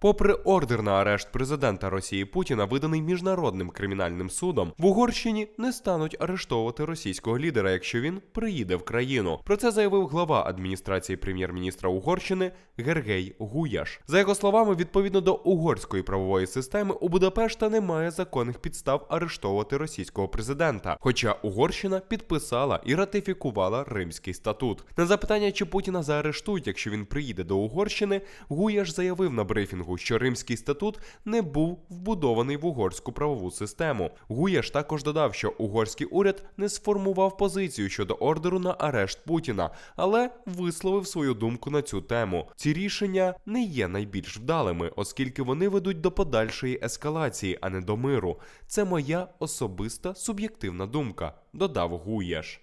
Попри ордер на арешт президента Росії Путіна, виданий міжнародним кримінальним судом, в Угорщині не стануть арештовувати російського лідера, якщо він приїде в країну. Про це заявив глава адміністрації прем'єр-міністра Угорщини Гергей Гуяш. За його словами, відповідно до угорської правової системи, у Будапешта немає законних підстав арештовувати російського президента. Хоча Угорщина підписала і ратифікувала Римський статут. На запитання, чи Путіна заарештують, якщо він приїде до Угорщини, Гуяш заявив на брифінгу, що Римський статут не був вбудований в угорську правову систему. Гуяш також додав, що угорський уряд не сформував позицію щодо ордеру на арешт Путіна, але висловив свою думку на цю тему. Ці рішення не є найбільш вдалими, оскільки вони ведуть до подальшої ескалації, а не до миру. Це моя особиста суб'єктивна думка, додав Гуяш.